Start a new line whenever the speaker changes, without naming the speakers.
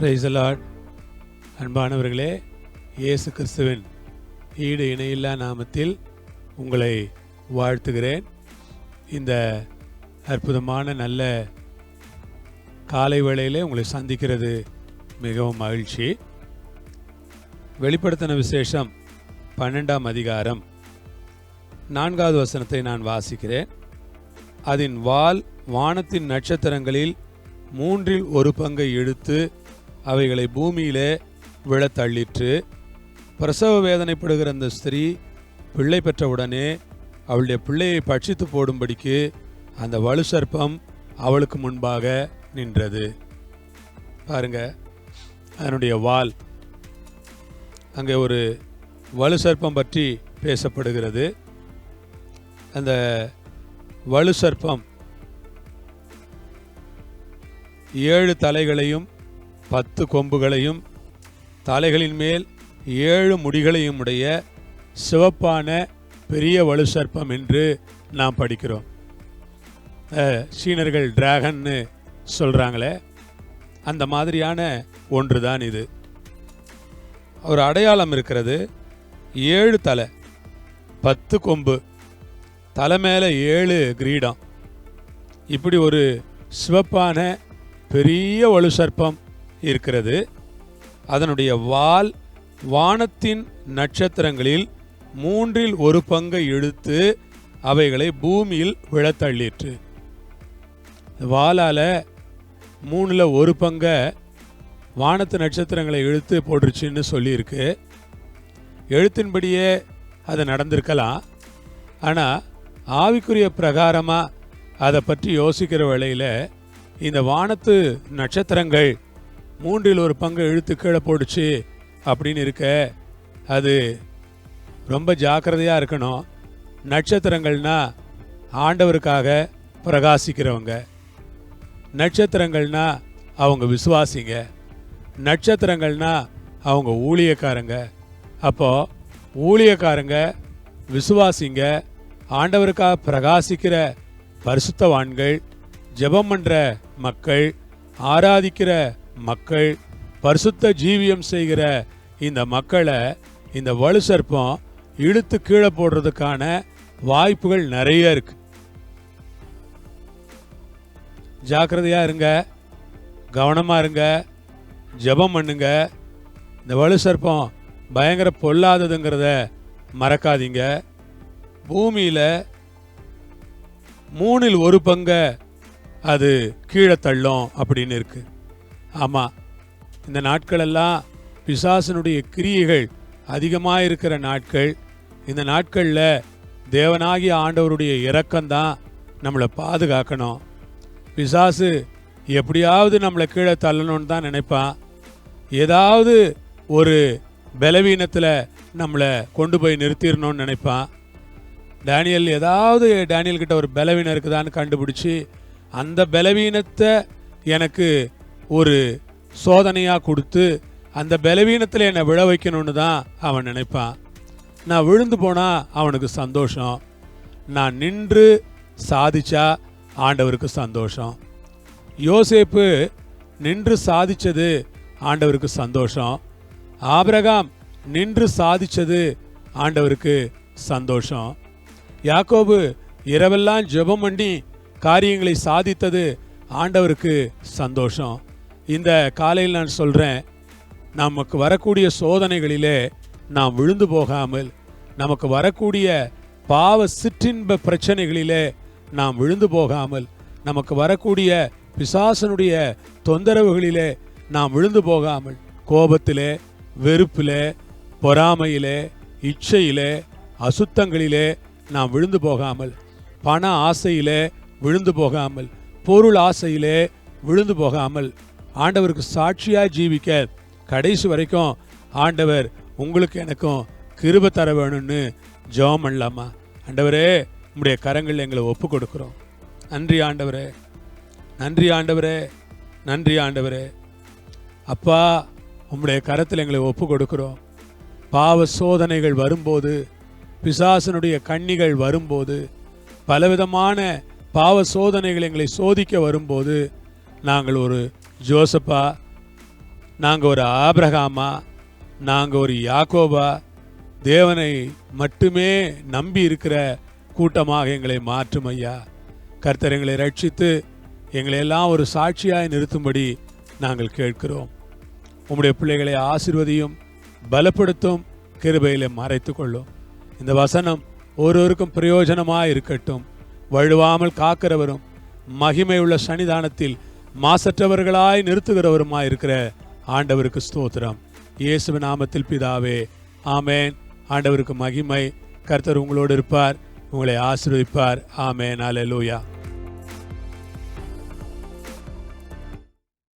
பிரைசலாட். அன்பானவர்களே இயேசு கிறிஸ்துவின் ஈடு இணையில்லா நாமத்தில் உங்களை வாழ்த்துகிறேன். இந்த அற்புதமான நல்ல காலை வேளையிலே உங்களை சந்திக்கிறது மிகவும் மகிழ்ச்சி. வெளிப்படுத்தின விசேஷம் பன்னெண்டாம் அதிகாரம் நான்காவது வசனத்தை நான் வாசிக்கிறேன். அதன் வால் வானத்தின் நட்சத்திரங்களில் மூன்றில் ஒரு பங்கை எடுத்து அவைகளை பூமியிலே விழத் தள்ளிற்று பிரசவ வேதனைப்படுகிற அந்த ஸ்திரீ பிள்ளை பெற்றவுடனே அவளுடைய பிள்ளையை பட்சித்து போடும்படிக்கு அந்த வலு சர்ப்பம் அவளுக்கு முன்பாக நின்றது. பாருங்க அதனுடைய வால். அங்கே ஒரு வலு சர்ப்பம் பற்றி பேசப்படுகிறது. அந்த வலு சர்ப்பம் ஏழு தலைகளையும் பத்து கொம்புகளையும் தலைகளின் மேல் ஏழு முடிகளையும் உடைய சிவப்பான பெரிய வலு சர்ப்பம் என்று நாம் படிக்கிறோம். சீனர்கள் டிராகன்னு சொல்கிறாங்களே அந்த மாதிரியான ஒன்று தான் இது. ஒரு அடையாளம் இருக்கிறது ஏழு தலை பத்து கொம்பு தலை மேலே ஏழு கிரீடம். இப்படி ஒரு சிவப்பான பெரிய வலு சர்ப்பம் இருக்கிறது. அதனுடைய வால் வானத்தின் நட்சத்திரங்களில் மூன்றில் ஒரு பங்கை இழுத்து அவைகளை பூமியில் விழத்தள்ளிற்று. வாலால் மூணில் ஒரு பங்கை வானத்து நட்சத்திரங்களை இழுத்து போட்டுருச்சுன்னு சொல்லியிருக்கு. எழுத்தின்படியே அது நடந்திருக்கலாம். ஆனால் ஆவிக்குரிய பிரகாரமாக அதை பற்றி யோசிக்கிற வேளையில் இந்த வானத்து நட்சத்திரங்கள் மூன்றில் ஒரு பங்கு இழுத்து கீழே போடுச்சு அப்படின்னு இருக்க அது ரொம்ப ஜாக்கிரதையாக இருக்கணும். நட்சத்திரங்கள்னா ஆண்டவருக்காக பிரகாசிக்கிறவங்க. நட்சத்திரங்கள்னா அவங்க விசுவாசிங்க. நட்சத்திரங்கள்னா அவங்க ஊழியக்காரங்க. அப்போது ஊழியக்காரங்க விசுவாசிங்க ஆண்டவருக்காக பிரகாசிக்கிற பரிசுத்தவான்கள் ஜெபம் பண்ணுற மக்கள் ஆராதிக்கிற மக்கள் பரிசுத்த ஜீவியம் செய்கிற இந்த மக்களை இந்த வலு சர்ப்பம் இழுத்து கீழே போடுறதுக்கான வாய்ப்புகள் நிறைய இருக்கு. ஜாக்கிரதையாக இருங்க. கவனமாக இருங்க. ஜெபம் பண்ணுங்க. இந்த வலு சர்ப்பம் பயங்கர பொல்லாததுங்கிறத மறக்காதீங்க. பூமியில் மூணில் ஒரு பங்கை அது கீழே தள்ளும் அப்படின்னு இருக்குது ஆமாம் இந்த நாட்களெல்லாம் பிசாசனுடைய கிரியைகள் அதிகமாக இருக்கிற நாட்கள். இந்த நாட்களில் தேவனாகிய ஆண்டவருடைய இரக்கம்தான் நம்மளை பாதுகாக்கணும். பிசாசு எப்படியாவது நம்மளை கீழே தள்ளணும்னு தான் நினைப்பான். ஏதாவது ஒரு பலவீனத்தில் நம்மளை கொண்டு போய் நிறுத்திடணும்னு நினைப்பான். டேனியல் ஏதாவது டேனியல் கிட்ட ஒரு பலவீனம் இருக்குதான்னு கண்டுபிடிச்சி அந்த பலவீனத்தை எனக்கு ஒரு சோதனையாக கொடுத்து அந்த பலவீனத்தில் என்னை விழ வைக்கணும்னு தான் அவன் நினைப்பான். நான் விழுந்து போனால் அவனுக்கு சந்தோஷம். நான் நின்று சாதிச்சா ஆண்டவருக்கு சந்தோஷம். யோசேப்பு நின்று சாதிச்சது ஆண்டவருக்கு சந்தோஷம். ஆபிரகாம் நின்று சாதிச்சது ஆண்டவருக்கு சந்தோஷம். யாக்கோபு இரவெல்லாம் ஜெபம் பண்ணி காரியங்களை சாதித்தது ஆண்டவருக்கு சந்தோஷம். இந்த காலையில் நான் சொல்கிறேன் நமக்கு வரக்கூடிய சோதனைகளிலே நாம் விழுந்து போகாமல் நமக்கு வரக்கூடிய பாவ சிற்றின்ப பிரச்சனைகளிலே நாம் விழுந்து போகாமல் நமக்கு வரக்கூடிய பிசாசனுடைய தொந்தரவுகளிலே நாம் விழுந்து போகாமல் கோபத்திலே வெறுப்பிலே பொறாமையிலே இச்சையிலே அசுத்தங்களிலே நாம் விழுந்து போகாமல் பண ஆசையிலே விழுந்து போகாமல் பொருள் ஆசையிலே விழுந்து போகாமல் ஆண்டவருக்கு சாட்சியாக ஜீவிக்க கடைசி வரைக்கும் ஆண்டவர் உங்களுக்கு எனக்கும் கிருப தர வேணும்னு ஜெபம் பண்ணலாமா? ஆண்டவரே உங்களுடைய கரங்கள் எங்களை ஒப்பு கொடுக்குறோம் நன்றி ஆண்டவரே. நன்றி ஆண்டவரே. நன்றி ஆண்டவரே. அப்பா உம்முடைய கரத்தில் எங்களை ஒப்பு கொடுக்குறோம் பாவ சோதனைகள் வரும்போது பிசாசனுடைய கண்ணிகள் வரும்போது பலவிதமான பாவ சோதனைகள் எங்களை சோதிக்க வரும்போது நாங்கள் ஒரு ஜோசப்பா நாங்கள் ஒரு ஆபிரகாமா நாங்கள் ஒரு யாக்கோபா தேவனை மட்டுமே நம்பி இருக்கிற கூட்டமாக எங்களை மாற்றும் ஐயா. கர்த்தர் எங்களை ரட்சித்து எங்களை எல்லாம் ஒரு சாட்சியாய் நிறுத்தும்படி நாங்கள் கேட்கிறோம். உம்முடைய பிள்ளைகளை ஆசிர்வதியும் பலப்படுத்தும் கிருபையில் மறைத்து கொள்ளும். இந்த வசனம் ஒருவருக்கும் பிரயோஜனமாக இருக்கட்டும். வழுவாமல் காக்கிறவரும் மகிமையுள்ள சன்னிதானத்தில் மாசற்றவர்களாய் நிறுத்துகிறவருமாய் இருக்கிற ஆண்டவருக்கு ஸ்தோத்திரம். இயேசு நாமத்தில் பிதாவே ஆமேன். ஆண்டவருக்கு மகிமை. கர்த்தர் உங்களோடு இருப்பார் உங்களை ஆசிர்வதிப்பார். ஆமேன். லூயா